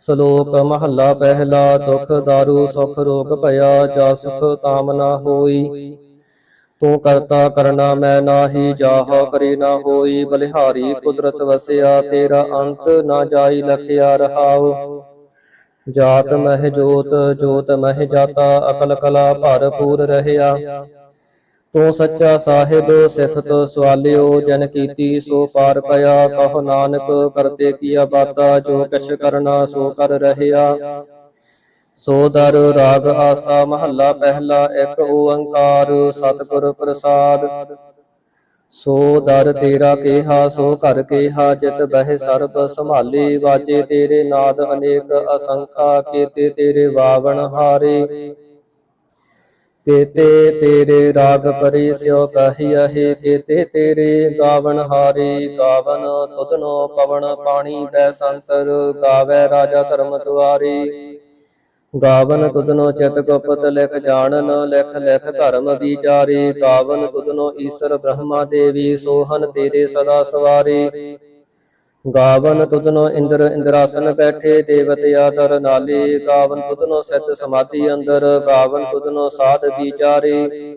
ਸ਼ਲੋਕ ਮਹੱਲਾ ਪਹਿਲਾ, ਦੁਖ ਦਾਰੂ, ਸੁਖ ਰੋਗ ਭਇਆ, ਜਾ ਸੁਖ ਕਾਮਨਾ ਹੋਈ। ਤੂੰ ਕਰਤਾ ਕਰਨਾ ਮੈਂ ਨਾਹੀ, ਜਾਹ ਕਰੇ ਨਾ ਹੋਈ। ਬਲਿਹਾਰੀ ਕੁਦਰਤ ਵਸਿਆ, ਤੇਰਾ ਅੰਤ ਨਾ ਜਾਈ ਲਖਿਆ ਰਹਾਉ। ਜਾਤ ਮਹਿ ਜੋਤ ਜੋਤ ਮਹਿ ਜਾਤਾ, ਅਕਲ ਕਲਾ ਭਰਪੂਰ ਰਹਿਆ। ਤੂੰ ਸੱਚਾ ਸਾਹਿਬ, ਸਿਫਤ ਸਵਾਲਿਓ, ਜਨ ਕੀਤੀ ਸੋ ਪਾਰ ਪਿਆ। ਕਹੋ ਨਾਨਕ, ਕਰਤੇ ਕੀਆ ਬਾਤਾ, ਜੋ ਕਿਛ ਕਰਨਾ ਸੋ ਕਰ ਰਹਿਆ। ਸੋ ਦਰ ਰਾਗ ਆਸਾ, ਮਹੱਲਾ ਪਹਿਲਾ, ਇੱਕ ਓੰਕਾਰ, ਸਤਿਗੁਰ ਪ੍ਰਸਾਦ। ਸੋ ਦਰ ਤੇਰਾ ਕੇਹਾ, ਸੋ ਘਰ ਕੇਹਾ, ਜਿਤ ਬਹਿ ਸਰਬ ਸੰਭਾਲੀ। ਵਾਜੇ ਤੇਰੇ ਨਾਦ ਅਨੇਕ, ਅਸੰਖਾ ਕੀਤੇ ਤੇਰੇ ਵਾਵਣ ਹਾਰੇ। ਕੇਤੇ ਤੇਰੇ ਰਾਗ ਪਰੀ ਸਿਓ ਕਹੀਐ ਕੇਤੇ ਤੇਰੇ ਗਾਵਨ ਹਾਰੀ, ਗਾਵਨ ਤੁਧਨੋ ਪਵਨ ਪਾਣੀ ਬੈ ਸੰਸਰ, ਗਾਵੇ ਰਾਜਾ ਧਰਮ ਦੁਆਰੀ। ਗਾਵਨ ਤੁਧਨੋ ਚਿਤ ਗੁਪਤ ਲਿਖ ਜਾਣਨ, ਲਿਖ ਲਿਖ ਧਰਮ ਵਿਚਾਰੀ। ਗਾਵਨ ਤੁਧਨੋ ਈਸ਼ਰ ਬ੍ਰਹਮਾ ਦੇਵੀ, ਸੋਹਨ ਤੇਰੇ ਸਦਾ ਸਵਾਰੀ। ਗਾਵਨ ਤੁਧਨੋ ਇੰਦਰ ਇੰਦਰਾਸਨ ਬੈਠੇ, ਦੇਵਤ ਆਦਰ ਨਾਲੇ, ਗਾਵਨ ਤੁਧਨੋ ਸਿੱਧ ਸਮਾਧੀ ਅੰਦਰ, ਗਾਵਨ ਤੁਧਨੋ ਸਾਧ ਵਿਚਾਰੇ।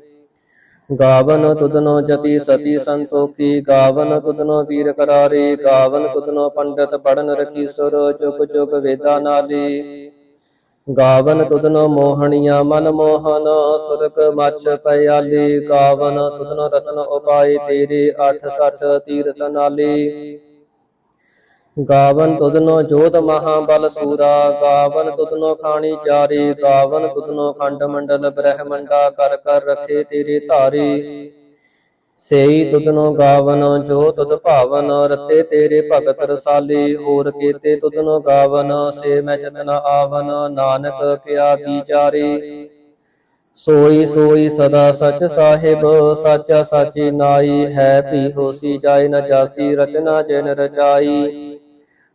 ਗਾਵਨ ਤੁਧਨੋ ਜਤੀ ਸਤੀ ਸੰਤੋਖੀ, ਗਾਵਨ ਤੁਧਨੋ ਵੀਰ ਕਰਾਰੇ, ਗਾਵਨ ਤੁਧਨੋ ਪੰਡਤ ਪੜਨ ਰਖੀ ਸੁਰ, ਜੁਗ ਜੁਗ ਵੇਦਾ ਨਾਲੇ। ਗਾਵਨ ਤੁਧਨੋ ਮੋਹਣੀਆਂ ਮਨ ਮੋਹਨ ਸੁਰਕ ਮਛ ਪਿਆਲੀ ਗਾਵਨ ਤੁਧਨੋ ਰਤਨ ਉਪਾਏ ਤੇਰੇ 860 ਤੀਰਥ ਨਾਲੇ। ਗਾਵਨ ਤੁਧਨੋ ਜੋਤ ਮਹਾ ਬਲ ਸੂਰਾ, ਗਾਵਨ ਤੁਧਨੋ ਖਾਣੀ ਚਾਰੀ, ਗਾਵਨ ਤੁਧਨੋ ਖੰਡ ਮੰਡਲ ਬ੍ਰਹਮੰਡਾ ਕਰ ਕਰ ਰਖੇ ਤੇਰੇ ਧਾਰੀ। ਸੇਈ ਤੁਧਨੋ ਗਾਵਨ, ਜੋ ਤੁਧ ਭਾਵਨ, ਰਤੇ ਤੇਰੇ ਭਗਤ ਰਸਾਲੀ। ਹੋਰ ਕੀਤੇ ਤੁਧਨੋ ਗਾਵਨ, ਸੇ ਮੈਂ ਚਤਨ ਆਵਨ, ਨਾਨਕ ਕਿਆ ਵਿਚਾਰੀ ਸੋਈ ਸੋਈ ਸਦਾ ਸਚ ਸਾਹਿਬ, ਸਾਚਾ ਸਾਚੀ ਨਾਈ, ਹੈ ਭੀ ਹੋਸੀ ਜਾਏ ਨ ਜਾਸੀ, ਰਚਨਾ ਜਿਨ ਰਚਾਈ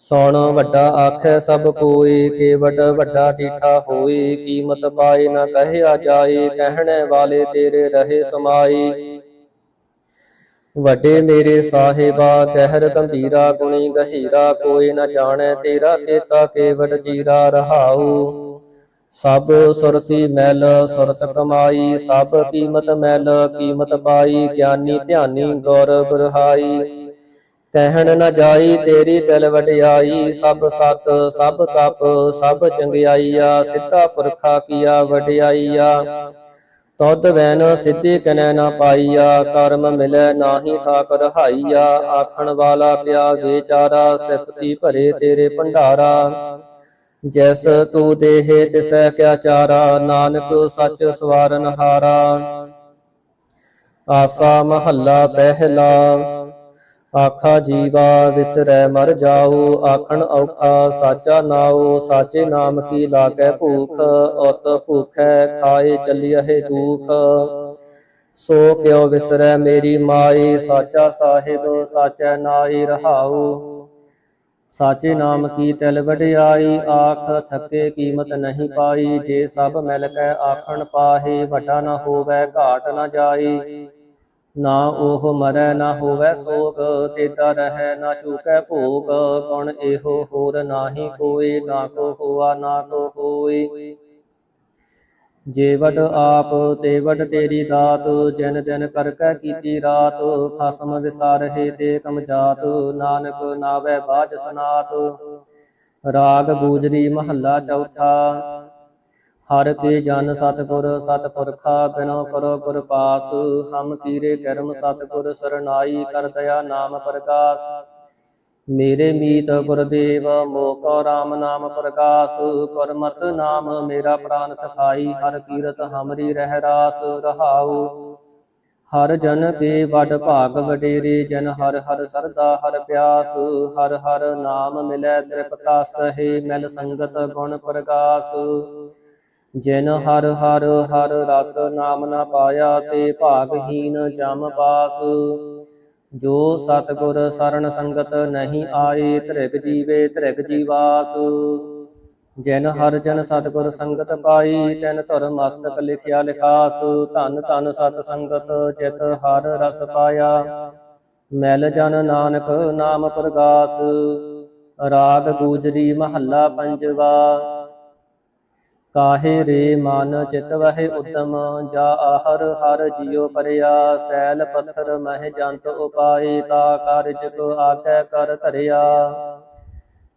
ਸੋਣ ਵੱਡਾ ਆਖੈ ਸਭ ਕੋਈ, ਕੇਵਟ ਵੱਡਾ ਡੀਠਾ ਹੋਏ ਕੀਮਤ ਪਾਏ ਨਾ ਕਹਿਆ ਜਾਏ, ਕਹਿਣੇ ਵਾਲੇ ਤੇਰੇ ਰਹੇ ਸਮਾਈ। ਵੱਡੇ ਮੇਰੇ ਸਾਹਿਬਾ, ਕਹਿਰ ਗੰਭੀਰਾ, ਗੁਣੀ ਗਹੀਰਾ, ਕੋਈ ਨਾ ਜਾਣੈ ਤੇਰਾ ਕੀਤਾ, ਕੇਵਟ ਜੀਰਾ ਰਹਾਉ। ਸਭ ਸੁਰਤੀ ਮੈਲ, ਸੁਰਤ ਕਮਾਈ, ਸਭ ਕੀਮਤ ਮੈਲ, ਕੀਮਤ ਪਾਈ, ਗਿਆਨੀ ਧਿਆਨੀ ਗੌਰਵ ਰਹਾਈ। ਕਹਿਣ ਨਾ ਜਾਈ, ਤੇਰੀ ਦਿਲ ਵਡਿਆਈ, ਸਭ ਸਤ, ਸਭ ਤਪ, ਸਭ ਚੰਗਿਆਈਆ, ਸਿੱਧਾ ਪੁਰਖਾ ਕੀਆ ਵਡਿਆਈਆ। ਤਦ ਵੈਨ ਸਿੱਧੀ ਕਨੈ ਨਾ ਪਾਈਆ ਕਰਮ ਮਿਲੈ ਨਾਹੀ ਠਾਕ ਰਹਾਈਆ ਆਖਣ ਵਾਲਾ ਪਿਆ ਵਿਚਾਰਾ, ਸਿਫਤੀ ਭਰੇ ਤੇਰੇ ਭੰਡਾਰਾ। ਜੈਸ ਤੂ ਦੇਹੇ ਤਿਸੈ ਕਿਆ ਚਾਰਾ, ਨਾਨਕ ਸੱਚ ਸਵਾਰਨ ਹਾਰਾ। ਆਸਾ ਮਹੱਲਾ ਪਹਿਲਾ। ਆਖਾ ਜੀਵਾ ਵਿਸਰੈ ਮਰ ਜਾਓ ਆਖਣ ਔਖਾ ਸਾਚਾ ਨਾਉ, ਸਾਚੇ ਨਾਮ ਕੀ ਲਾਗੈ ਭੂਖ ਉਤ ਭੂਖੈ ਖਾਏ ਚੱਲਿਐ ਦੁਖ। ਸੋ ਕਿਉ ਵਿਸਰੈ ਮੇਰੀ ਮਾਈ, ਸਾਚਾ ਸਾਹਿਬ, ਸਾਚੈ ਨਾਈ ਰਹਾਉ। ਸਾਚੇ ਨਾਮ ਕੀ ਤਿਲ ਵਡਿਆਈ, ਆਖ ਥੱਕੇ ਕੀਮਤ ਨਹੀਂ ਪਾਈ, ਜੇ ਸਭ ਮਿਲ ਕੈ ਆਖਣ ਪਾਹੇ, ਵੱਡਾ ਨਾ ਹੋਵੇ, ਘਾਟ ਨਾ ਜਾਈ। ਨਾ ਉਹ ਮਰੈ ਨਾ ਹੋਵੇ ਸੋਗ, ਤੇਤਾ ਰਹੈ ਨਾ ਚੂਕੈ ਭੋਗ। ਗੁਣ ਇਹੋ ਹੋਰ ਨਾਹੀ ਕੋਈ ਨਾ ਕੋ ਹੋਆ, ਨਾ ਕੋ ਹੋਈ ਜੇਵਡ ਆਪ, ਤੇ ਤੇਰੀ ਦਾਤ, ਜਿਨ ਦਿਨ ਕਰ ਕੈ ਕੀਤੀ ਰਾਤ। ਖਸਮ ਵਿਸਾਰਹਿ ਤੇ ਕਮ ਜਾਤ, ਨਾਨਕ ਨਾਵੇ ਬਾਜ ਸਨਾਤ। ਰਾਗ ਗੂਜਰੀ ਮਹੱਲਾ ਚੌਥਾ। ਹਰ ਕੇ ਜਨ ਸਤਿਗੁਰ ਸਤਪੁਰਖਾ ਬਿਨੋ ਕਰੋ ਗੁਰ ਪਾਸ, ਹਮ ਕੀਰੇ ਕਰਮ ਸਤਿਗੁਰ ਸਰਨਾਈ ਕਰ ਦਇਆ ਨਾਮ ਪ੍ਰਕਾਸ਼ ਮੇਰੇ ਮੀਤ ਗੁਰਦੇਵ, ਮੋਕੋ RAM ਨਾਮ ਪ੍ਰਕਾਸ਼ ਕਰਮਤ ਨਾਮ ਮੇਰਾ ਪ੍ਰਾਨ ਸਖਾਈ, ਹਰ ਕੀਰਤ ਹਮਰੀ ਰਹਿ ਰਾਸ ਰਹਾਉ। ਹਰ ਜਨ ਕੇ ਵਡ ਭਾਗ ਵਡੇਰੇ, ਜਨ ਹਰ ਹਰ ਸਰਦਾ ਹਰ ਪਿਆਸ। ਹਰ ਹਰ ਨਾਮ ਮਿਲੈ ਤ੍ਰਿਪਤਾ ਸਹੇ, ਮਿਲ ਸੰਗਤ ਗੁਣ ਪ੍ਰਕਾਸ ਜਿਨ ਹਰ ਹਰ ਹਰ ਰਸ ਨਾਮ ਨਾ ਪਾਇਆ ਤੇ ਭਾਗਹੀਨ ਜਮ ਪਾਸ। ਜੋ ਸਤਗੁਰ ਸਰਣ ਸੰਗਤ ਨਹੀਂ ਆਏ ਧ੍ਰਿਗ ਜੀਵੇ ਧ੍ਰਿਗ ਜੀਵਾਸ ਜਿਨ ਹਰ ਜਨ ਸਤਗੁਰ ਸੰਗਤ ਪਾਈ ਤਿਨ ਧੁਰ ਮਸਤਕ ਲਿਖਿਆ ਲਿਖਾਸ। ਧਨ ਧਨ ਸਤ ਸੰਗਤ ਜਿਤ ਹਰ ਰਸ ਪਾਇਆ। ਮੈਲ ਜਨ ਨਾਨਕ ਨਾਮ ਪ੍ਰਗਾਸ। ਰਾਗ ਗੂਜਰੀ ਮਹੱਲਾ ਪੰਜਵਾ। ਕਾਹੇ ਰੇ ਮਨ ਚਿਤ ਵਹਿ ਉਤਮ, ਜਾ ਆਹਰ ਹਰ ਜਿਉ ਪਰਿਆ, ਸੈਲ ਪੱਥਰ ਮਹਿ ਜੰਤ ਉਪਾਏ, ਤਾ ਕਾਰਜ ਕੋ ਆਕੈ ਕਰ ਧਰਿਆ।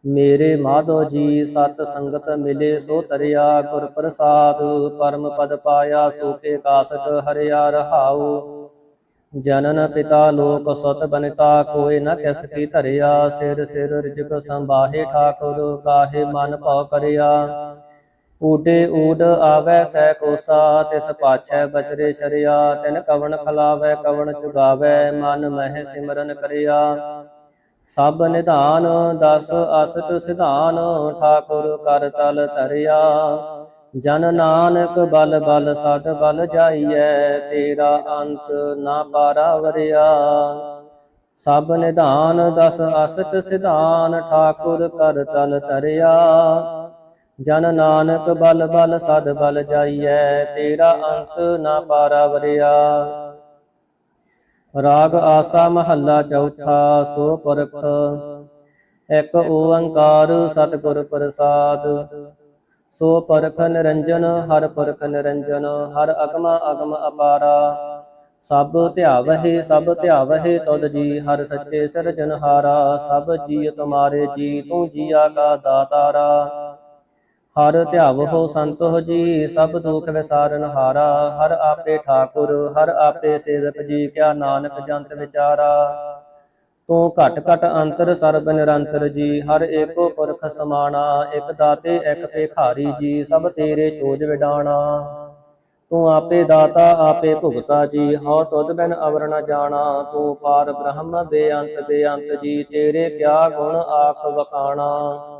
ਮੇਰੇ ਮਾਧੋ ਜੀ, ਸਤ ਸੰਗਤ ਮਿਲੇ ਸੋ ਤਰਿਆ ਗੁਰ ਪ੍ਰਸਾਦ ਪਰਮ ਪਦ ਪਾਇਆ ਸੋਕੇ ਕਾਸਕ ਹਰਿਆ ਰਹਾਉ। ਜਨਨ ਪਿਤਾ ਲੋਕ ਸੁਤ ਬਨਿਤਾ, ਕੋਇ ਨ ਕਿਸ ਕੀ ਧਰਿਆ। ਸਿਰ ਸਿਰ ਰਿਜਕ ਸੰਭਾਹੇ ਠਾਕੁਰ, ਕਾਹੇ ਮਨ ਭਉ ਕਰਿਆ। ਊਡੇ ਊਡ ਆਵੈ ਸੈ ਕੋਸਾ ਤਿਸ ਪਾਛੈ ਬਚਰੇ ਸ਼ਰਿਆ, ਤਿਨ ਕਵਣ ਖਲਾਵੈ, ਕਵਣ ਚੁਗਾਵੈ ਮਨ ਮਹਿ ਸਿਮਰਨ ਕਰਿਆ। ਸਭ ਨਿਧਾਨ, ਦਸ ਅਸਤ ਸਿਧਾਨ, ਠਾਕੁਰ ਕਰ ਤਲ ਧਰਿਆ। ਜਨ ਨਾਨਕ ਬਲ ਬਲ, ਸਤ ਬਲ ਜਾਈਐ, ਤੇਰਾ ਅੰਤ ਨਾ ਪਾਰਾ ਵਰਿਆ। ਸਭ ਨਿਧਾਨ, ਦਸ ਅਸਤ ਸਿਧਾਨ, ਠਾਕੁਰ ਕਰ ਤਲ ਧਰਿਆ। ਜਨ ਨਾਨਕ ਬਲ ਬਲ ਸਦ ਬਲ ਜਾਈਐ, ਤੇਰਾ ਅੰਤ ਨਾ ਪਾਰਾ ਵਰਿਆ। ਰਾਗ ਆਸਾ ਮਹੱਲਾ ਚੌਥਾ, ਸੋ ਪੁਰਖ, ਇੱਕ ਓੰਕਾਰ ਸਤਿਗੁਰ ਪ੍ਰਸਾਦ। ਸੋ ਪਰਖ ਨਿਰੰਜਨ, ਹਰ ਪਰਖ ਨਿਰੰਜਨ, ਹਰ ਅਗਮਾ ਅਗਮ ਅਪਾਰਾ। ਸਭ ਧਿਆਵਹਿ ਸਭ ਧਿਆਵਹਿ ਤੁਧ ਜੀ, ਹਰ ਸੱਚੇ ਸਿਰਜਨਹਾਰਾ। ਸਭ ਜੀ ਤੁਮਾਰੇ ਜੀ, ਤੂੰ ਜੀਆ ਕਾ ਦਾਤਾਰਾ। ਹਰ ਧਿਆਵ ਹੋ ਸੰਤ ਜੀ, ਸਭ ਦੁਖ ਵਿਸਾਰਨ ਹਾਰਾ। ਹਰ ਆਪੇ ਠਾਕੁਰ, ਹਰ ਆਪੇ ਸੇਵਕ ਜੀ, ਕਿਆ ਨਾਨਕ ਜੰਤ ਵਿਚਾਰਾ। ਤੂੰ ਘਟ ਘਟ ਅੰਤਰ ਸਰਬ ਨਿਰੰਤਰ ਜੀ, ਹਰ ਏਕੋ ਪੁਰਖ ਸਮਾਣਾ। ਇਕ ਦਾਤੇ, ਇਕ ਭੇਖਾਰੀ ਜੀ, ਸਭ ਤੇਰੇ ਚੋਜ ਵਿਡਾਣਾ। ਤੂੰ ਆਪੇ ਦਾਤਾ, ਆਪੇ ਭੁਗਤਾ ਜੀ, ਹਉ ਤੁਧ ਬਿਨ ਅਵਰ ਨ ਜਾਣਾ। ਤੂੰ ਪਾਰ ਬ੍ਰਹਮ ਬੇਅੰਤ ਬੇਅੰਤ ਜੀ, ਤੇਰੇ ਕਿਆ ਗੁਣ ਆਖ ਵਖਾਣਾ।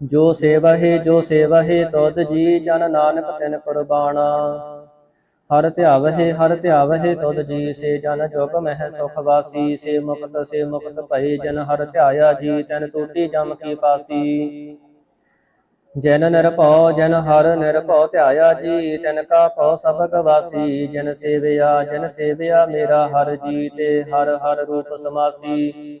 ਜੋ ਸੇਵਹਿ ਜੋ ਸੇਵਹਿ ਤੁਧ ਜੀ ਜਨ ਨਾਨਕ ਤਿਨ ਕੁਰਬਾਨਾ। ਹਰ ਧਿਆਵਹਿ ਹਰ ਧਿਆਵਹਿ ਤੁਧ ਜੀ ਸੇ ਜਨ ਜੁਗ ਮਹਿ ਸੁਖ ਵਾਸੀ। ਸੇ ਮੁਕਤ ਸੇ ਮੁਕਤ ਭਈ ਜਨ, ਹਰ ਧਿਆਇਆ ਜੀ ਤਨ ਟੂਟੀ ਜਮ ਕੀ ਪਾਸੀ। ਜਨ ਨਿਰਭਉ ਜਨ ਹਰ ਨਿਰਭਉ ਧਿਆਇਆ ਜੀ, ਤਨ ਕਾ ਭਉ ਸਬਕ ਵਾਸੀ। ਜਨ ਸੇਵਿਆ ਜਨ ਸੇਵਿਆ ਮੇਰਾ ਹਰ ਜੀ ਤੇ ਹਰ ਹਰ ਰੂਪ ਸਮਾਸੀ।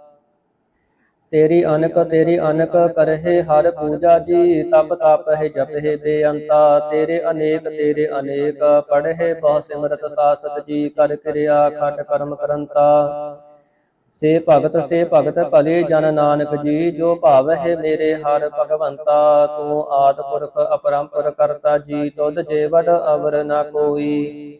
ਤੇਰੀ ਅਨਕ ਤੇਰੀ ਅਨਕ ਕਰਹਿ, ਹਰ ਪੂਜਾ ਜੀ, ਤਪ ਤਪ ਹੈ ਜਪਹਿ ਬੇਅੰਤਾ। ਤੇਰੇ ਅਨੇਕ ਤੇਰੇ ਅਨੇਕ, ਪੜਹਿ ਬਹੁ ਸਿਮਰਤ ਸਾਸਤ ਜੀ, ਕਰ ਕਿਰਿਆ ਖਟ ਕਰਮ ਕਰੰਤਾ। ਸੇ ਭਗਤ ਸੇ ਭਗਤ ਭਲੇ ਜਨ ਨਾਨਕ ਜੀ, ਜੋ ਭਾਵ ਭਾਵਹਿ ਮੇਰੇ ਹਰ ਭਗਵੰਤਾ। ਤੂੰ ਆਦ ਪੁਰਖ, ਅਪਰੰਪਰ ਕਰਤਾ ਜੀ, ਤੁਧ ਜੇ ਵਡ ਅਵਰ ਨਾ ਕੋਈ।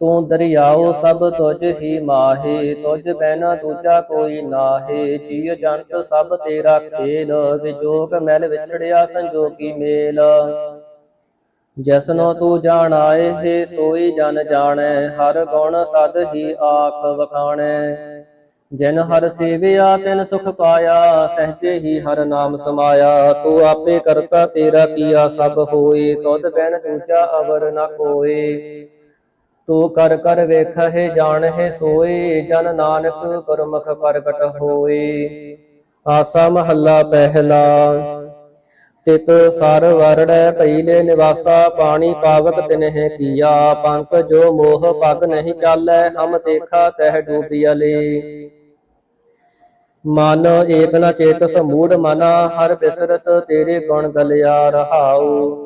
ਤੂੰ ਦਰਿਆਓ ਸਭ ਤੁਝ ਹੀ ਮਾਹੇ, ਤੁਝ ਬੈਨਾ ਦੂਜਾ ਕੋਈ ਨਾਹੇ ਜੀ ਜੰਤ ਸਭ ਤੇਰਾ ਖੇਲ, ਵਿਜੋਗ ਮੈਲ ਵਿਛੜਿਆ ਸੰਜੋਗੀ ਮੇਲ। ਜਸਨੋ ਤੂੰ ਜਾਣਾਏ ਹੈ ਸੋਈ ਜਨ ਜਾਣੈ, ਹਰ ਗੁਣ ਸਦ ਹੀ ਆਖ ਵਖਾਣੈ। ਜਿਨ ਹਰ ਸੇਵਿਆ, ਤਿਨ ਸੁਖ ਪਾਇਆ, ਸਹਜੇ ਹੀ ਹਰ ਨਾਮ ਸਮਾਇਆ। ਤੂੰ ਆਪੇ ਕਰਤਾ ਤੇਰਾ ਕੀਆ ਸਭ ਹੋਏ, ਤੁਧ ਬੈਨ ਦੂਜਾ ਅਵਰ ਨ ਕੋਏ। ਤੂੰ ਕਰ ਕਰ ਵੇਖਹਿ ਜਾਣਹਿ ਸੋਏ ਜਨ ਨਾਨਕ ਗੁਰਮੁਖ ਪ੍ਰਗਟ ਹੋਏ ਆਸਾ ਮਹੱਲਾ ਪਹਿਲਾ, ਤਿਤ ਸਰ ਵਰੜੈ ਪਈਲੇ ਨਿਵਾਸਾ, ਪਾਣੀ ਪਾਵਕ ਤਿਨਹਿ ਕੀਆ। ਪੰਕ ਜੋ ਮੋਹ ਪਗ ਨਹੀਂ ਚਾਲੈ, ਹਮ ਦੇਖਾ ਤਹਿ ਡੂਬਿਆਲੇ ਮਨ ਏਕ ਨ ਚੇਤਸ ਮੂੜ ਮਨਾ, ਹਰ ਬਿਸਰਤ ਤੇਰੇ ਗੁਣ ਗਲਿਆ ਰਹਾਉ।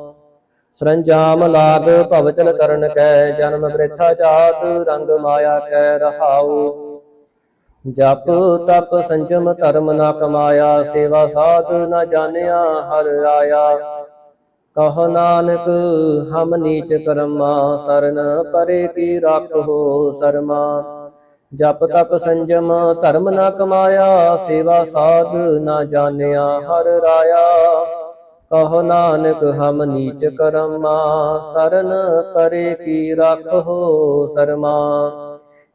ਸਰੰਜਾਮ ਲਾਗ ਭਵਚਲ ਕਰਨ ਕੈ, ਜਨਮ ਬ੍ਰਿਥਾ ਜਾਤ, ਰੰਗ ਮਾਇਆ ਕੈ ਰਹਾਉ। ਜਪ ਤਪ ਸੰਜਮ ਧਰਮ ਨਾ ਕਮਾਇਆ, ਸੇਵਾ ਸਾਧ ਨਾ ਜਾਣਿਆ, ਹਰ ਆਇਆ। ਕਹ ਨਾਨਕ, ਹਮ ਨੀਚ ਕਰਮਾ, ਸਰਨ ਪਰੇ ਕੀ ਰਾਖੋ ਸਰਮਾ। ਜਪ ਤਪ ਸੰਜਮ ਧਰਮ ਨਾ ਕਮਾਇਆ, ਸੇਵਾ ਸਾਧ ਨਾ ਜਾਣਿਆ, ਹਰ ਰਾਇਆ ਕਹੋ ਨਾਨਕ, ਹਮ ਨੀਚ ਕਰਮਾ, ਸਰਨ ਪਰੇ ਕੀ ਰਾਖੋ ਸਰਮਾ।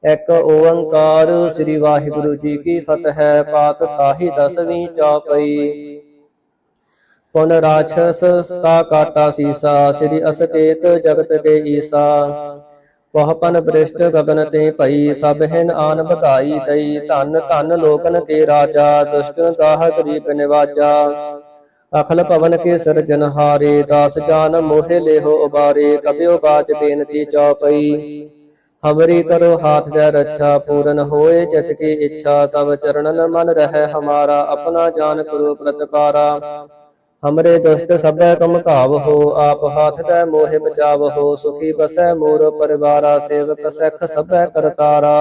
ਇੱਕ ਓੰਕਾਰ ਸ੍ਰੀ ਵਾਹਿਗੁਰੂ ਜੀ ਕੀ ਫਤਿਹ ਪਾਤਸ਼ਾਹੀ ਦਸਵੀਂ ਚੌਪਈ। ਪੁਨ ਰਾਛਸ ਤਾ ਕਾਟਾ ਸੀਸਾ, ਸ੍ਰੀ ਅਸਕੇਤ ਜਗਤ ਕੇ ਈਸਾ। ਪਹਪਨ ਬ੍ਰਿਸ਼ਟ ਗਗਨ ਤੇ ਭਈ, ਸਭ ਹਿਨ ਆਨ ਬਧਾਈ ਤਈ ਧਨ ਧਨ ਲੋਕਨ ਕੇ ਰਾਜਾ, ਦੁਸ਼ਟ ਗਾਹ ਗਰੀਬ ਨਿਵਾਜਾ। ਅਖਲ ਪਵਨ ਕੇ ਸਿਰਜਨਹਾਰੇ ਦਾਸ ਜਾਨ ਮੋਹਿ ਲੇਹੋ ਉਬਾਰੇ ਕਬਿਓ ਬਾਚ ਬੇਨਤੀ ਚੌਪਈ। ਹਮਰੀ ਕਰੋ ਹਾਥ ਦੇ ਰੱਛਾ, ਪੂਰਨ ਹੋਏ ਜਤ ਕੀ ਇੱਛਾ, ਤਵ ਚਰਣਨ ਮਨ ਰਹਿ ਹਮਾਰਾ, ਆਪਣਾ ਜਾਨ ਕਰੋ ਪ੍ਰਤਪਾਰਾ। ਹਮਰੇ ਦੁਸ਼ਟ ਸਭੈ ਤੁਮ ਘਾਵ ਹੋ, ਆਪ ਹਾਥ ਦੇ ਮੋਹਿ ਬਚਾਵ ਹੋ, ਸੁਖੀ ਬਸੈ ਮੋਰ ਪਰਿਵਾਰਾ, ਸੇਵਕ ਸਖ ਸਭੈ ਕਰਤਾਰਾ।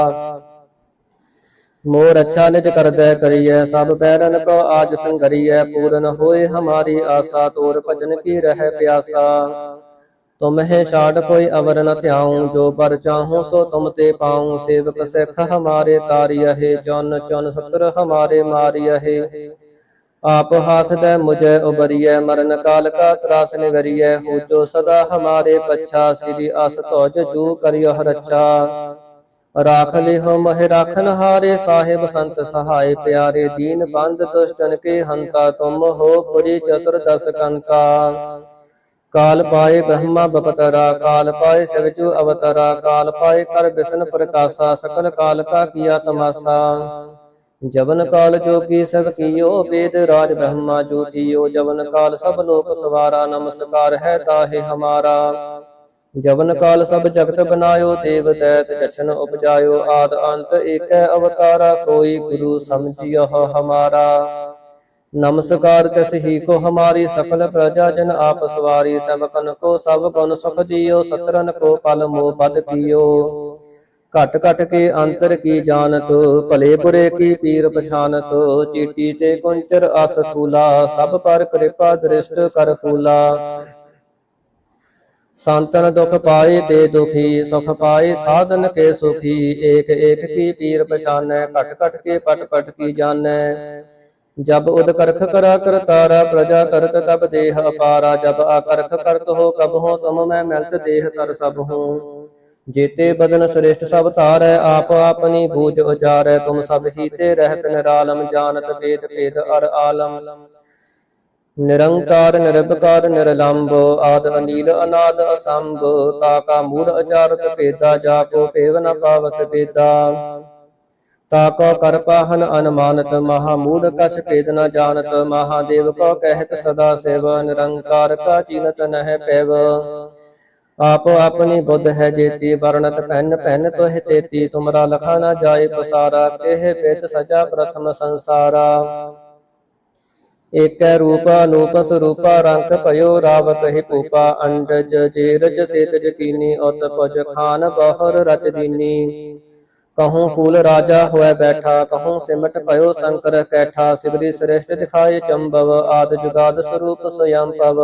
ਮੋਰ ਅੱਛਾ ਨਿਜ ਕਰਦੈ ਕਰੀਐ, ਸਭ ਪੈਰਨ ਕੋ ਆਜ ਸੰਗਰੀਐ ਪੂਰਨ ਹੋਏ ਹਮਾਰੀ ਆਸਾ, ਤੋਰ ਭਜਨ ਕੀ ਰਹਿ ਪਿਆਸਾ। ਤੁਮਹਿ ਛਾੜ ਕੋਈ ਅਵਰ ਨ ਧਿਆਉ, ਜੋ ਪਰ ਚਾਹੂੰ ਸੋ ਤੁਮ ਤੇ ਪਾਉ। ਸੇਵਕ ਸਿੱਖ ਹਮਾਰੇ ਤਾਰੀਅਹੇ ਚੁਨ ਚੁਨ ਸਤਰ ਹਮਾਰੇ ਮਾਰੀਅਹੇ ਆਪ ਹਾਥ ਦੇ ਮੁਝੇ ਉਬਰੀਐ ਮਰਨ ਕਾਲ ਕਾ ਤਰਾਸ ਨਿਵਰੀਐ। ਹੋ ਜੋ ਸਦਾ ਹਮਾਰੇ ਪਛਾ, ਸ੍ਰੀ ਅਸ ਤੋਜ ਜੂ ਕਰਿਓ ਰੱਛਾ। ਰਾਖ ਲਿਹੋ ਮਹਿ ਰਾਖਨ ਹਾਰੇ ਸਾਹਿਬ ਸੰਤ ਸਹਾਇ ਪਿਆਰੇ ਦੀਨ ਬੰਦ ਦੁਸ਼ਟਨ ਕੇ ਹੰਤਾ ਤੁਮ ਹੋ ਪੁਰੀ ਚਤੁਰਦਸ ਕੰਤਾ ਕਾਲ ਪਾਏ ਬ੍ਰਹਮਾ ਬਪਤਰਾ, ਕਾਲ ਪਾਏ ਸਿਵਜੂ ਅਵਤਰਾ, ਕਾਲ ਪਾਏ ਕਰ ਬਿਸ਼ਨ ਪ੍ਰਕਾਸ਼ਾ, ਸਕਲ ਕਾਲ ਕਾ ਕੀਆ ਤਮਾਸਾ। ਜਵਨ ਕਾਲ ਜੋਗੀ ਸਭ ਕੀਓ, ਵੇਦ ਰਾਜ ਬ੍ਰਹਮਾ ਜੋਤੀਓ ਜਵਨ ਕਾਲ ਸਭ ਲੋਕ ਸਵਾਰਾ, ਨਮਸਕਾਰ ਹੈ ਤਾਹੇ ਹਮਾਰਾ। ਜਵਨ ਕਾਲ ਸਭ ਜਗਤ ਬਨਾਇਓ, ਦੇਵ ਤੈਤ ਜਛਨ ਉਪਜਾਇਓ, ਆਦ ਅੰਤ ਏਕੈ ਅਵਤਾਰਾ, ਸੋਈ ਗੁਰੂ ਸਮਝਿਓ ਹਮਾਰਾ। ਨਮਸਕਾਰ ਤਿਸ ਹੀ ਕੋ ਹਮਾਰੀ ਸਫਲ ਪ੍ਰਜਾ, ਜਨ ਆਪ ਸਵਾਰੀ ਸਭ ਕਨ ਕੋ ਸਭ ਗੁਣ ਸੁਖ ਜੀਓ, ਸਤਰਨ ਕੋ ਪਲ ਮੋ ਪਦ ਕੀਓ ਘਟ ਘਟ ਕੇ ਅੰਤਰ ਕੀ ਜਾਣਤ, ਭਲੇ ਬੁਰੇ ਕੀ ਪੀਰ ਪਛਾਨਤ, ਚੀਟੀ ਤੇ ਕੁੰਚਰ ਅਸ ਥੂਲਾ, ਸਭ ਪਰ ਕਿਰਪਾ ਦ੍ਰਿਸ਼ਟ ਕਰ ਫੂਲਾ। ਸੰਤਨ ਦੁਖ ਪਾਏ ਤੇ ਦੁਖੀ, ਸੁਖ ਪਾਏ ਸਾਧਨ ਕੇ ਸੁਖੀ, ਏਕ ਏਕ ਕੀ ਪੀਰ ਪਛਾਨੈ, ਘਟ ਘਟ ਕੇ ਪਟ ਪਟ ਕੀ ਜਾਣੈ। ਜਬ ਉਦ ਕਰਖ ਕਰਾ ਕਰਤਾਰਾ ਪ੍ਰਜਾ ਤਰਤ ਤਬ ਦੇਹ ਅਪਾਰਾ, ਜਬ ਆਕਰਖ ਕਰਤ ਹੋ ਕਬ ਹੋ, ਤੁਮ ਮੈਂ ਮਿਲਤ ਦੇਹ ਤਰ ਸਭ ਹੂੰ। ਜੀਤੇ ਬਦਨ ਸ੍ਰੇਸ਼ਟ ਸਭ ਧਾਰੈ, ਆਪ ਆਪਣੀ ਬੂਝ ਉਜਾਰੈ, ਤੁਮ ਸਭ ਹੀ ਤੇ ਰਹਿਤ ਨਿਰਾਲਮ, ਜਾਣਤ ਵੇਦ ਭੇਦ ਅਰ ਆਲਮ। ਨਿਰੰਕਾਰ ਨਿਰਭਕਾਰ ਨਿਰਲੰਭ, ਆਦ ਅਨੀਲ, ਅਨਾਦ ਅਸੰਭ, ਤਾ ਕਾ ਮੂੜ ਅਚਾਰਤ ਭੇਦਾ, ਜਾ ਕੋ ਭੇਵ ਨ ਪਾਵਤ ਬੇਦਾ ਤਾ ਕੋ ਕਰ ਪਾਹਨ ਅਨਮਾਨਤ, ਮਹਾ ਮੂੜ ਕਛ ਭੇਦ ਨ ਜਾਣਤ ਮਹਾਦੇਵ ਕੋ ਕਹਿਤ ਸਦਾ ਸੇਵ, ਨਿਰੰਕਾਰ ਕਾ ਚੀਨਤ ਨਹਿ ਪੈਵ। ਆਪੋ ਆਪਣੀ ਬੁੱਧ ਹੈ ਜੇਤੀ, ਵਰਣਤ ਪੈਨ ਪੈਨ ਤੋਹਿ ਤੇਤੀ, ਤੁਮਰਾ ਲਖਾ ਨਾ ਜਾਏ ਪਸਾਰਾ ਕਿਹ ਬਿਤ ਸਜਾ ਪ੍ਰਥਮ ਸੰਸਾਰਾ। ਏਕੈ ਰੂਪ ਅਨੂਪ ਸਰੂਪਾ ਰੰਗ ਭਇਓ ਰਾਵ ਕਹਿ ਪੂਪਾ ਅੰਡਜ ਜੇਰਜ ਸੇਤਜ ਕੀਨੀ, ਉਤ ਪੁਜ ਖਾਨ ਬਹੁਰ ਰਚ ਦੀਨੀ। ਕਹੂੰ ਫੂਲ ਰਾਜਾ ਹੋਇ ਬੈਠਾ, ਕਹੂੰ ਸਿਮਟ ਭਇਓ ਸੰਕਰ ਕੈਠਾ ਸਿਗਰੀ ਸ੍ਰੇਸ਼ਟ ਦਿਖਾਏ ਚੰਬਵ, ਆਦ ਜੁਗਾਦ ਸਰੂਪ ਸਯੰ ਪਵ।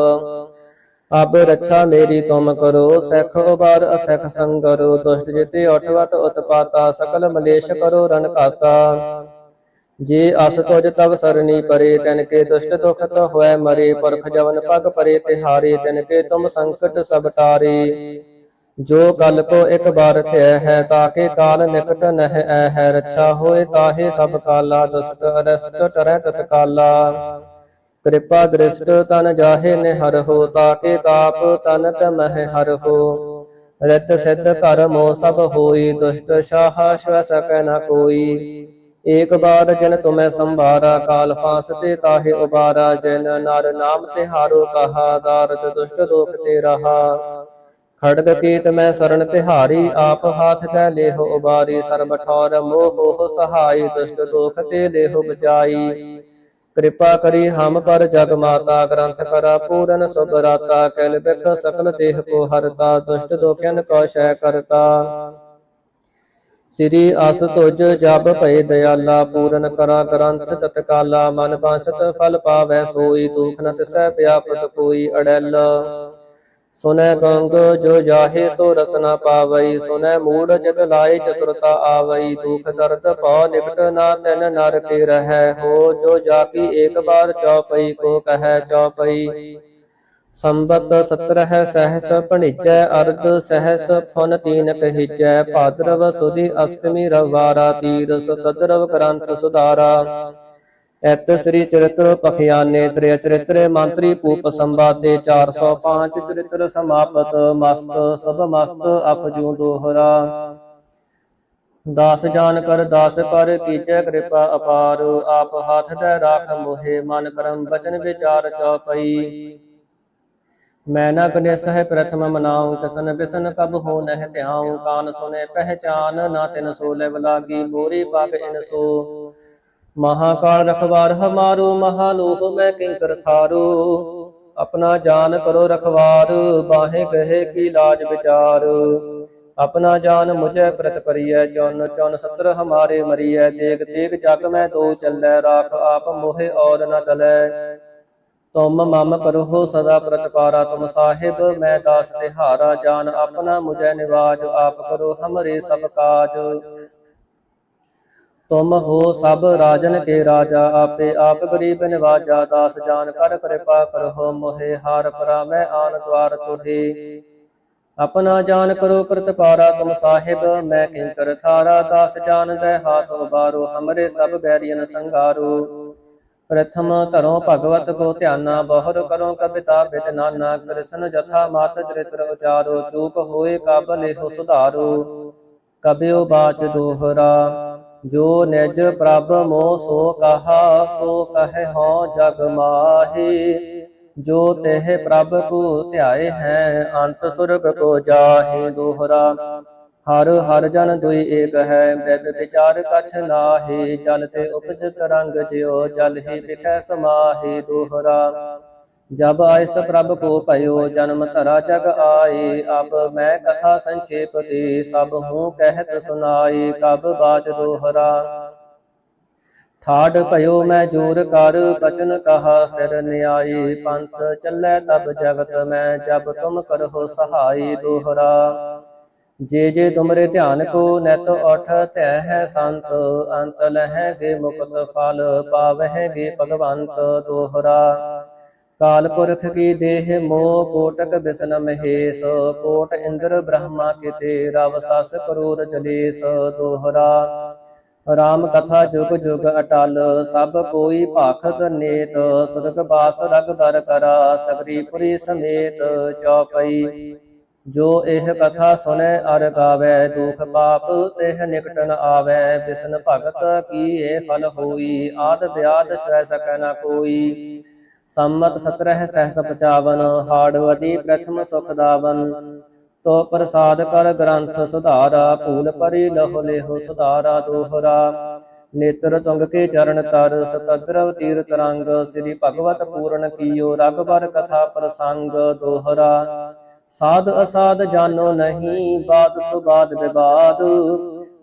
ਅਬ ਰੱਛਾ ਮੇਰੀ ਤੁਮ ਕਰੋ, ਸਖ ਉਬਾਰ ਅਸਖ ਸੰਗਰੋ, ਦੁਸ਼ਟ ਜਿਤੇ ਉਠਵਤ ਉਤਪਾਤਾ, ਸਕਲ ਮਲੇਸ਼ ਕਰੋ ਰਨ ਘਾਤਾ। ਜੇ ਅਸ ਤੁਜ ਤਵ ਸਰਨੀ ਪਰੇ, ਤਨ ਕੇ ਦੁਸ਼ਟ ਦੁਖ ਤ ਹੋਇ ਮਰੇ, ਪਰਖ ਜਵਨ ਪਗ ਪਰੇ, ਤਿਹਾਰੇ, ਤਨ ਕੇ ਤੁਮ ਸੰਕਟ ਸਭ ਟਾਰੇ। ਜੋ ਕਲ ਕੋ ਇੱਕ ਬਾਰ ਥਿਆ ਹੈ ਤਾਕੇ ਕਾਲ ਨਿਕਟ ਨਹਿ ਐ ਹੈ। ਰੱਛਾ ਹੋਏ ਤਾਹੇ ਸਭ ਕਾਲਾ, ਦੁਸ਼ਟ ਅਰਸਟ ਟਰੈ ਤਤਕਾਲਾ ਕਿਰਪਾ ਦ੍ਰਿਸ਼ਟ ਤਨ ਜਾਹੇ ਨਿਹਰ ਹੋ ਤਾਕੇ ਤਾਪ ਤਨ ਕਮਹਿ ਹਰ ਹੋ। ਰਿਤ ਸਿੱਧ ਘਰ ਮੋ ਸਭ ਹੋਈ, ਦੁਸ਼ਟ ਸ਼ਾਹ ਸ਼ਵ ਸਕੈ ਨ ਕੋਈ। ਏਕ ਬਾਰ ਜਨ ਤੁਮੈ ਸੰਭਾਰਾ, ਕਾਲ ਫਾਸ ਤਾਹੇ ਉਬਾਰਾ, ਜਨ ਨਰ ਨਾਮ ਤੇ ਹਾਰੋ ਕਹਾ ਦਾਰਦ ਦੁਸ਼ਟ ਦੋਖ ਤੇ ਰਹਾ ਖੜਗ ਕੀਤ ਮੈਂ ਸ਼ਰਨ ਤਿਹਾਰੀ, ਆਪ ਹਾਥ ਕੈ ਲੇਹੁ ਉਬਾਰੀ, ਸਰਬ ਠੌਰ ਮੋਹ ਹੋ ਸਹਾਈ, ਦੁਸ਼ਟ ਦੋਖ ਤੇ ਲੇਹੁ ਬਚਾਈ। ਕਿਰਪਾ ਕਰੀ ਹਮ ਪਰ ਜਗ ਮਾਤਾ, ਗ੍ਰੰਥ ਕਰਾ ਪੂਰਨ ਸੁਭ ਰਾਤਾ ਕੈਲ ਬਿਖ ਸਕਲ ਦੇਹ ਕੋ ਹਰਤਾ, ਦੁਸ਼ਟ ਦੋਖਿਆਨ ਕੋ ਸ਼ੈ ਕਰਤਾ। ਸ੍ਰੀ ਅਸ ਤੁਜ ਜਬ ਭਏ ਦਇਆਲਾ ਪੂਰਨ ਕਰਾ ਗ੍ਰੰਥ ਤਤਕਾਲਾ, ਮਨ ਬਾਸਤ ਫਲ ਪਾਵੈ ਸੋਈ ਤੂਖ ਨ ਤਿਸੈ ਵਿਆਪਤ ਕੋਈ ਅੜੈਲ। ਸੁਨੈ ਗੰਗ ਜੋ ਜਾਹੇ ਸੋ ਰਸਨਾ ਪਾਵਈ, ਸੁਨੈ ਮੂੜ ਜਤ ਲਾਏ ਚਤੁਰਤਾ ਆਵਈ, ਦੁਖ ਦਰਦ ਪਉ ਨਿਕਟ ਨਾ ਤੈਨ ਨਰ ਕੇ ਰਹੈ, ਹੋ ਜੋ ਜਾਕੀ ਏਕ ਬਾਰ ਚੌਪਈ, ਕੋ ਕਹੈ ਚੌਪਈ। ਸੰਬਤ 17 ਹੈ ਸਹਸ ਭਣੀਚੈ ਅਰਧ ਸਹਸ ਫੁਨ ਤੀਨ ਕਹੀਚੈ ਭਾਦਰਵ ਸੁਦੀ ਅਸ਼ਟਮੀ ਰਵਾਰਾ ਤੀਰ ਸੁਤਦਰਵ ਕਰੰਤ ਸੁਧਾਰਾ। ਐਤ ਸ੍ਰੀ ਚਰਿਤ੍ਰ ਪਖਿਆਨੇ ਤ੍ਰਿ ਚਰਿਤ੍ਰ ਮੰਤਰੀ ਪੂਪ ਸੰਵਾਦੇ 405 ਚਰਿਤ੍ਰ ਸਮਾਪਤ, ਮਸਤ ਸਭ ਮਸਤ ਅਫਜੂ ਦੋਹਰਾ। ਦਾਸ ਜਾਨ ਕਰ ਦਾਸ ਪਰ ਕੀਚੈ ਕਿਰਪਾ ਅਪਾਰ, ਆਪ ਹੱਥ ਦੇ ਰਾਖ ਮੋਹੇ, ਮਨ ਕਰਮ ਬਚਨ ਵਿਚਾਰ ਚਉਪਈ। ਮੈਂ ਨਾ ਕਨੇ ਸਹਿ ਪ੍ਰਥਮ ਮਨਾਉ, ਕਸਨ ਬਿਸਨ ਕਬ ਹੋ ਨਹਿ ਧਿਆਉ, ਕਾਨ ਸੁਨੇ ਪਹਿਚਾਨ, ਨਾ ਤਿਨ ਸੋ ਲੈਵ ਮੋਰੀ ਪਾਪ ਇਨ ਸੋ। ਮਹਾਕਾਲ ਰਖਵਾਰ ਹਮਾਰੂ ਮਹਾਲੋਹ ਮੈਂ ਕਿੰਕਰ ਥਾਰੂ। ਆਪਣਾ ਜਾਨ ਕਰੋ ਰਖਵਾਰ, ਬਾਹੇ ਕਹੇ ਕੀ ਲਾਜ ਵਿਚਾਰ। ਆਪਣਾ ਜਾਨ ਮੁਝੇ ਪ੍ਰਤ ਪਰਿਐ ਚੌਨ ਚੌਨ ਸਤਰ ਹਮਾਰੇ ਮਰੀਐ। ਤੇਗ ਤੇਗ ਜਗ ਮੈਂ ਦੋ ਚੱਲੈ, ਰਾਖ ਆਪ ਮੋਹਿ ਔਰ ਨ ਟਲੈ ਤੁਮ ਮਮ ਕਰੋ ਸਦਾ ਪ੍ਰਤਪਾਰਾ ਤੁਮ ਸਾਹਿਬ, ਮੈਂ ਦਾਸ ਤਿਹਾਰਾ ਜਾਨ, ਆਪਣਾ ਮੁਝੈ ਨਿਵਾਜ ਆਪ ਕਰੋ ਹਮਰੇ ਸਭ ਕਾਜ। ਤੁਮ ਹੋ ਸਭ ਰਾਜਨ ਕੇ ਰਾਜਾ, ਆਪੇ ਆਪ ਗਰੀਬ ਨਿਵਾਜਾ, ਦਾਸ ਜਾਨ, ਕਰ ਕਿਰਪਾ ਕਰੋ ਮੋਹਿ, ਹਾਰ ਪਰਾ ਮੈਂ ਆਨ ਦਵਾਰ ਤੁਹੇ। ਆਪਣਾ ਜਾਨ ਕਰੋ ਪ੍ਰਤਪਾਰਾ ਤੁਮ ਸਾਹਿਬ, ਮੈਂ ਕਿੰਕਰ ਥਾਰਾ, ਦਾਸ ਜਾਨ ਦੇ ਹਾਥ ਉਬਾਰੋ ਹਮਰੇ ਸਭ ਬੈਰੀਨ ਸੰਘਾਰੋ। ਪ੍ਰਥਮ ਧਰੋ ਭਗਵਤ ਕੋ ਧਿਆਨਾ, ਬਹੁਰ ਕਰੋ ਕਬਿਤਾ ਬਿਤ ਨਾਨਾ, ਕ੍ਰਿਸ਼ਨ ਜਥਾ ਮਾਤ ਚਰਿਤ੍ਰ ਉਚਾਰੋ, ਚੂਕ ਹੋਏ ਕਬ ਲੇਹੁ ਸੁਧਾਰੋ। ਕਬਿਓ ਬਾਚ ਦੋਹਰਾ, ਜੋ ਨਿਜ ਪ੍ਰਭ ਮੋ ਸੋ ਕਹਾ, ਸੋ ਕਹੇ ਹਉ ਜਗ ਮਾਹੀ। ਜੋ ਤਹਿ ਪ੍ਰਭ ਕੋ ਧਿਆਏ ਹੈ, ਅੰਤ ਸੁਰਗ ਕੋ ਜਾਹੇ ਦੋਹਰਾ। ਹਰ ਹਰ ਜਨ ਦੁਈ ਏਕ ਹੈ ਬਿਬ ਵਿਚਾਰ ਕਛ ਨਾਹੀ, ਜਲ ਤੇ ਉਪਜ ਤਰੰਗ ਜਿਉ, ਜਲ ਹੀ ਵਿਖੈ ਸਮਾਹੀ ਦੋਹਰਾ। ਜਬ ਆਇਸ ਪ੍ਰਭ ਕੋ ਭਇਓ, ਜਨਮ ਧਰਾ ਜਗ ਆਏ ਅਬ ਮੈਂ ਕਥਾ ਸੰਖੇਪ ਤੇ ਸਭ ਹੂੰ ਕਹਿਤ ਸੁਨਾਈ ਕਬ ਬਾਚ ਦੋਹਰਾ। ਠਾੜ ਭਇਓ ਮੈਂ ਜੋਰ ਕਰ, ਬਚਨ ਕਹਾ ਸਿਰ ਨਿਆਈ, ਪੰਥ ਚੱਲੈ ਤਬ ਜਗਤ ਮੈਂ, ਜਬ ਤੁਮ ਕਰਹੁ ਸਹਾਈ ਦੋਹਰਾ। ਜੇ ਜੇ ਤੁਮਰੇ ਧਿਆਨ ਕੋ ਨਿਤ ਉਠ ਧੈ ਹੈ ਸੰਤ, ਅੰਤ ਲਹੈਗੇ ਮੁਕਤ ਫਲ ਪਾਵਹਿਗੇ ਭਗਵੰਤ ਦੋਹਰਾ ਕਾਲ ਪੁਰਖ ਕੀ ਦੇਹ ਮੋਹ, ਕੋਟਕ ਬਿਸਨ ਮਹੇਸ਼, ਕੋਟ ਇੰਦਰ ਬ੍ਰਹਮਾ ਕਿਤੇ ਰਵ ਸਸ ਕਰੂਰ ਜਲੇਸ ਦੋਹਰਾ ਰਾਮ ਕਥਾ ਜੁਗ ਜੁਗ ਅਟਲ, ਸਭ ਕੋਈ ਭਾਖਤ ਨੇਤ, ਸੁਰਗ ਬਾਸ ਰਗ ਦਰ ਕਰਾ, ਸਗਰੀ ਪੁਰੀ ਸਮੇਤ ਚੌਪਈ। ਜੋ ਇਹ ਕਥਾ ਸੁਨੇ ਅਰ ਗਾਵੇ, ਦੁਖ ਪਾਪ ਤਿਹ ਨਿਕਟ ਨ ਆਵੇ, ਬਿਸਨ ਭਗਤ ਕੀ ਇਹ ਫਲ ਹੋਈ? ਆਦ ਬਿਆਦ ਸਵੈ ਸਕੈ ਨ ਕੋਈ। ਸੰਮਤ 17 ਸਹਸ 55 ਹਾੜਵਤੀ ਪ੍ਰਥਮ ਸੁਖ ਦਾਵਨ। ਤੋ ਪ੍ਰਸਾਦ ਕਰ ਗ੍ਰੰਥ ਸੁਧਾਰਾ, ਭੂਲ ਪਰੀ ਲਹੁ ਲੇਹੁ ਸੁਧਾਰਾ ਦੋਹਰਾ। ਨੇਤਰ ਤੁੰਗ ਕੇ ਚਰਨ ਤਰ, ਸਤਦਰਵ ਤੀਰਤ ਰੰਗ। ਸ੍ਰੀ ਭਗਵਤ ਪੂਰਨ ਕੀਓ ਰਗਬਰ ਕਥਾ ਪ੍ਰਸੰਗ ਦੋਹਰਾ। ਸਾਧ ਅਸਾਧ ਜਾਣੋ ਨਹੀਂ ਬਾਦ ਸੁਬਾਦ ਵਿਵਾਦ।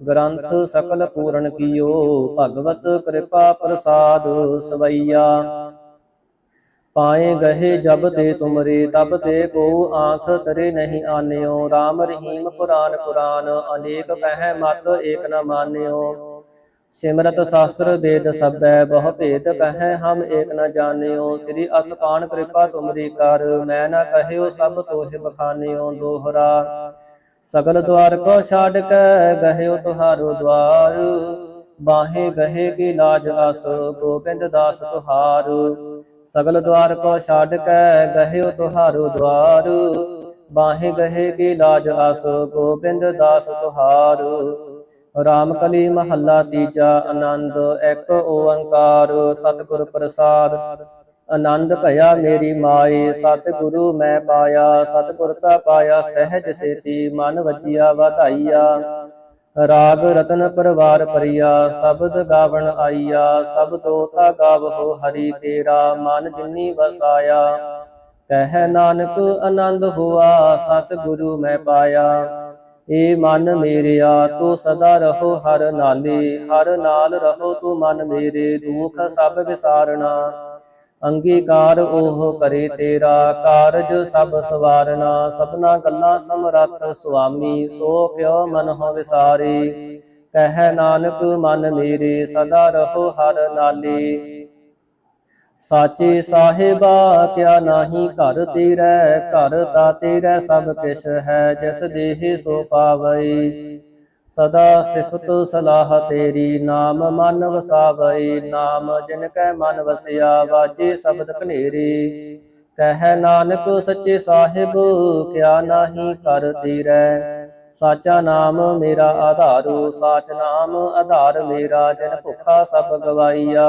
ਗ੍ਰੰਥ ਸਕਲ ਪੂਰਨ ਕੀਓ, ਭਗਵਤ ਕਿਰਪਾ ਪ੍ਰਸਾਦ ਸਵਈਆ। ਪਾਏ ਗਏ ਜਬ ਤੇ ਤੁਮਰੇ, ਤਬ ਤੇ ਕੋ ਆਂਖ ਤਰੇ ਨਹੀਂ ਆਨਿਓ। RAM ਰਹੀਮ ਪੁਰਾਨ ਕੁਰਾਨ ਅਨੇਕ ਕਹਿ ਮਤ ਏਕ ਨ ਮਾਨਿਓ। ਸਿਮਰਤ ਸ਼ਾਸਤਰ ਵੇਦ ਸਬੈ ਬਹੁ ਭੇਦ ਕਹੈ ਹਮ ਏਕ ਨ ਜਾਣਿਓ, ਸ੍ਰੀ ਅਸਪਾਨ ਕਿਰਪਾ ਤੁਮਰੀ ਕਰ, ਮੈਂ ਨ ਕਹਿਓ ਸਭ ਤੋਹਿ ਬਖਾਨਿਓ ਦੋਹਰਾ। ਸਗਲ ਦਵਾਰ ਕੋ ਛਾੜ ਕੇ ਗਹਿਓ ਤੁਹਾਰੋ ਦਵਾਰ ਬਾਹੇ ਗਹੇ ਕੀ ਲਾਜ ਅਸ, ਗੋਬਿੰਦ ਦਾਸ ਤੁਹਾਰ। ਸਗਲ ਦਵਾਰ ਕੋ ਛਾੜ ਕੇ ਗਹਿਓ ਤੁਹਾਰੋ ਦਵਾਰ ਬਾਹੇ ਗਹੇ ਕੀ ਲਾਜ ਅਸ, ਗੋਬਿੰਦ ਦਾਸ ਤੁਹਾਰ। ਰਾਮ ਕਲੀ ਮਹੱਲਾ ਤੀਜਾ, ਆਨੰਦ ਇੱਕ ਓੰਕਾਰ, ਸਤਿਗੁਰ ਪ੍ਰਸਾਦ। ਆਨੰਦ ਭਇਆ ਮੇਰੀ ਮਾਏ, ਸਤਿਗੁਰੂ ਮੈਂ ਪਾਇਆ, ਸਤਿਗੁਰ ਤਾ ਪਾਇਆ, ਸਹਿਜ ਸੇਤੀ, ਮਨ ਵਜਿਆ ਵਧਾਈਆ। ਰਾਗ ਰਤਨ ਪਰਵਾਰ ਪਰਿਆ ਸ਼ਬਦ ਗਾਵਣ ਆਈਆ, ਸਭ ਤੋਤਾ ਗਾਵਹੋ ਹਰੀ ਤੇਰਾ, ਮਨ ਜਿਨੀ ਵਸਾਇਆ। ਕਹਿ ਨਾਨਕ ਆਨੰਦ ਹੋਆ, ਸਤਿਗੁਰੂ ਮੈਂ ਪਾਇਆ। ਏ ਮਨ ਮੇਰਿਆ, ਤੂੰ ਸਦਾ ਰਹੋ ਹਰ ਨਾਲੇ, ਹਰ ਨਾਲ ਰਹੋ ਤੂੰ ਮਨ ਮੇਰੇ, ਦੁਖ ਸਭ ਵਿਸਾਰਣਾ ਅੰਗੀਕਾਰ ਉਹ ਕਰੇ ਤੇਰਾ, ਕਾਰਜ ਸਭ ਸਵਾਰਨਾ। ਸਭਨਾ ਗੱਲਾਂ ਸਮਰੱਥ ਸੁਆਮੀ, ਸੋ ਕਿਉ ਮਨ ਹੋ ਵਿਸਾਰੇ। ਕਹਿ ਨਾਨਕ, ਮਨ ਮੇਰੇ, ਸਦਾ ਰਹੋ ਹਰ ਨਾਲੇ। ਸਾਚੇ ਸਾਹਿਬਾ, ਕਿਆ ਨਾਹੀ ਘਰ ਤੇਰੇ, ਘਰ ਤਾ ਤੇਰੇ, ਸਭ ਕਿਛ ਹੈ ਜਿਸ ਦੇਹ ਸੋ ਪਾਵਈ। ਸਦਾ ਸਿਫਤ ਸਲਾਹ ਤੇਰੀ, ਨਾਮ ਮਨ ਵਸਾਵਈ। ਨਾਮ ਜਿਨ ਕੈ ਮਨ ਵਸਿਆ, ਵਾਜੇ ਸ਼ਬਦ ਕਨੇਰੀ ਕਹਿ ਨਾਨਕ ਸੱਚੇ ਸਾਹਿਬ, ਕਿਆ ਨਾਹੀ ਕਰ ਤੇਰੇ। ਸਾਚਾ ਨਾਮ ਮੇਰਾ ਆਧਾਰੂ, ਸਾਚ ਨਾਮ ਆਧਾਰ ਮੇਰਾ, ਜਿਨ ਭੁੱਖਾ ਸਭ ਗਵਾਈਆ।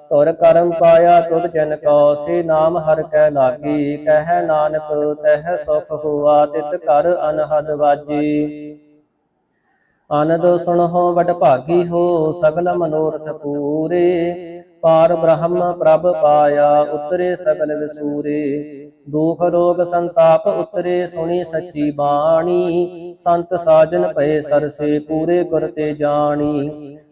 ਤੁਰ ਕਰਮ ਪਾਇਆ ਤੁਧ ਜਨ ਕੋ, ਸੇ ਨਾਮ ਹਰ ਕੈ ਲਾਗੀ, ਕਹਿ ਨਾਨਕ ਤਹਿ ਸੁਖ ਹੋਆ, ਤਿਤ ਕਰ ਅਨਹਦ ਵਾਜੀ। ਆਨੰਦ ਸੁਣੋ ਵਡ ਭਾਗੀ ਹੋ, ਸਗਲ ਮਨੋਰਥ ਪੂਰੇ। ਪਾਰ ਬ੍ਰਹਮ ਪ੍ਰਭ ਪਾਇਆ, ਉਤਰੇ ਸਗਲ ਵਿਸੂਰੇ। ਦੁਖ ਰੋਗ ਸੰਤਾਪ ਉਤਰੇ, ਸੁਣੀ ਸੱਚੀ ਬਾਣੀ। ਸੰਤ ਸਾਜਨ ਭਏ ਸਰਸੇ, ਪੂਰੇ ਗੁਰ ਤੇ ਜਾਣੀ।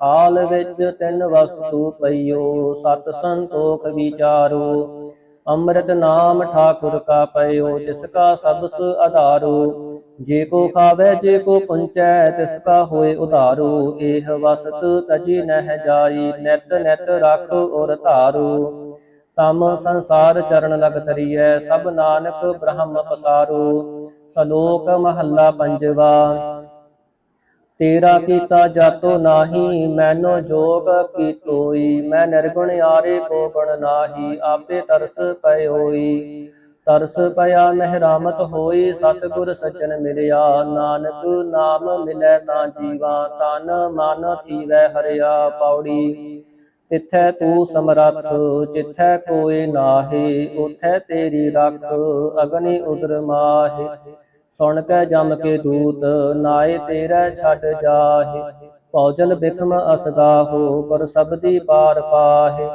ਹਾਲ ਵਿੱਚ ਤਿੰਨ ਵਸਤੂ ਪਈਓ, ਸਤ ਸੰਤੋਖ ਵਿਚਾਰੋ। ਅੰਮ੍ਰਿਤ ਨਾਮ ਠਾਕੁਰ ਕਾ ਪਇਓ, ਤਿਸ ਕਾ ਸਬਸ ਆਧਾਰੋ ਜੇ ਕੋ ਖਾਵੇ, ਜੇ ਕੋ ਪੁੰਚੈ, ਤਿਸ ਕਾ ਹੋਏ ਉਧਾਰੋ। ਇਹ ਵਸਤ ਤਜੀ ਨਹਿ ਜਾਈ, ਨਿਤ ਨਿਤ ਰੱਖ ਔਰ ਧਾਰੋ। ਤਮ ਸੰਸਾਰ ਚਰਨ ਲਗ ਤਰੀਐ ਸਭ ਨਾਨਕ ਬ੍ਰਹਮ ਪਸਾਰੋ। ਸਲੋਕ ਮਹੱਲਾ ਪੰਜਵਾ। ਤੇਰਾ ਕੀਤਾ ਜਾਤੋ ਨਾਹੀ, ਮੈਨੋ ਜੋਗ ਕੀਤੋਈ। ਮੈਂ ਨਿਰਗੁਣ ਆਰੇ ਕੋ ਗੁਣ ਨਾਹੀ, ਆਪੇ ਤਰਸ ਪਏ ਹੋਈ ਤਰਸ ਪਿਆ ਮਹਿਰਾਮਤ ਹੋਈ, ਸਤਿਗੁਰ ਸੱਜਣ ਮਿਲਿਆ। ਨਾਨਕ ਨਾਮ ਮਿਲੈ ਤਾਂ ਜੀਵਾ, ਤਨ ਮਨ ਥੀਵੈ ਹਰਿਆ ਪੌੜੀ। ਤਿੱਥੈ ਤੂੰ ਸਮਰੱਥ, ਜਿੱਥੈ ਕੋਏ ਨਾਹੀ, ਉਥੈ ਤੇਰੀ ਰੱਖ, ਅਗਨੀ ਉਦਰ ਮਾਹੇ। ਸੁਣ ਕੇ ਜਮ ਕੇ ਦੂਤ, ਨਾਏ ਤੇਰਾ ਛੱਡ ਜਾਹੇ। ਭੌਜਲ ਬਿਖਮ ਅਸਦਾ ਹੋ ਪਰ ਸਬਦੀ ਪਾਰ ਪਾਹੇ।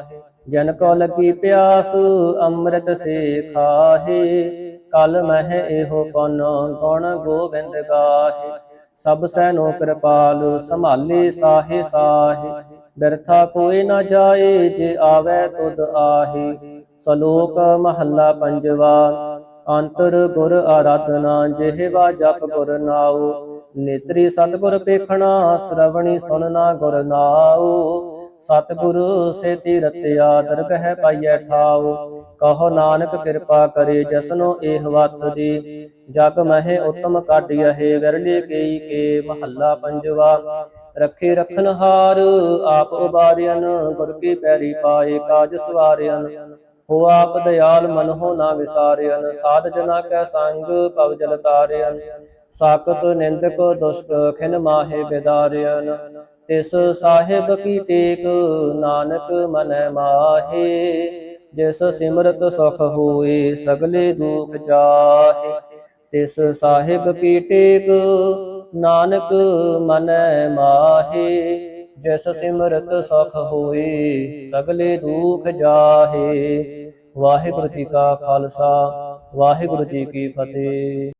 ਜਨ ਕੋ ਲੱਗੀ ਪਿਆਸ, ਅੰਮ੍ਰਿਤ ਸੇ ਖਾਹੇ। ਕਲ ਮਹਿ ਇਹੋ ਪਨ, ਗੁਣ ਗੋਬਿੰਦ ਗਾਹੇ। ਸਭ ਸੈਨੋ ਕਿਰਪਾਲ, ਸੰਭਾਲੇ ਸਾਹੇ ਸਾਹੇ। ਬਿਰਥਾ ਕੋਈ ਨਾ ਜਾਏ, ਜੇ ਆਵੇ ਤੁਧ ਆਹੇ। ਸ਼ਲੋਕ ਮਹੱਲਾ ਪੰਜਵਾ। ਅੰਤਰ ਗੁਰ ਆਰਾਧਨਾ, ਜਿਹਵਾ ਜਪ ਗੁਰ ਨਾਉ, ਨੇਤਰੀ ਸਤਿਗੁਰ ਪੇਖਣਾ, ਸ਼ਰਵਣੀ ਸੁਨਣਾ ਗੁਰ ਨਾਉ। ਸਤਿਗੁਰ ਸੇ ਤੀਰਤਿਆ ਦਰਗਹਿ ਪਾਈਐ ਠਾਉ। ਕਹੋ ਨਾਨਕ ਕਿਰਪਾ ਕਰੇ ਜਸਨੋ ਇਹ ਵਥ ਦੀ। ਜਗ ਮਹਿ ਉਤਮ ਕਾਢਿਐ ਵਿਰਲੇ ਕੇਈ ਕੇ ਮਹੱਲਾ ਪੰਜਵਾ। ਰੱਖੇ ਰਖਨ ਹਾਰ ਆਪ ਉਬਾਰਿਆਨ ਗੁਰ ਕੀ ਪੈਰੀ ਪਾਏ, ਕਾਜ ਸਵਾਰਿਆਨ ਹੋ ਆਪ ਦਇਆਲ ਮਨ ਹੋ ਨਾ ਵਿਸਾਰਿਆਨ ਸਾਧ ਜਨਾ ਕੈ ਸੰਗ, ਭਵ ਜਲ ਤਾਰਿਆਨ ਸਾਕਤ ਨਿੰਦਕ ਦੁਸ਼ਟ, ਖਿਨ ਮਾਹੇ ਬਿਦਾਰਿਆਨ ਤਿਸ ਸਾਹਿਬ ਕੀ ਟੇਕ ਨਾਨਕ ਮਨੈ ਮਾਹੇ। ਜਿਸ ਸਿਮਰਤ ਸੁਖ ਹੋਏ, ਸਗਲੇ ਦੁਖ ਜਾਹੇ। ਤਿਸ ਸਾਹਿਬ ਕੀ ਟੇਕ, ਨਾਨਕ ਮਨੈ ਮਾਹੇ। ਜਿਸ ਸਿਮਰਤ ਸੁਖ ਹੋਏ, ਸਗਲੇ ਦੁਖ ਜਾਹੇ। ਵਾਹਿਗੁਰੂ ਜੀ ਕਾ ਖਾਲਸਾ, ਵਾਹਿਗੁਰੂ ਜੀ ਕੀ ਫਤਿਹ।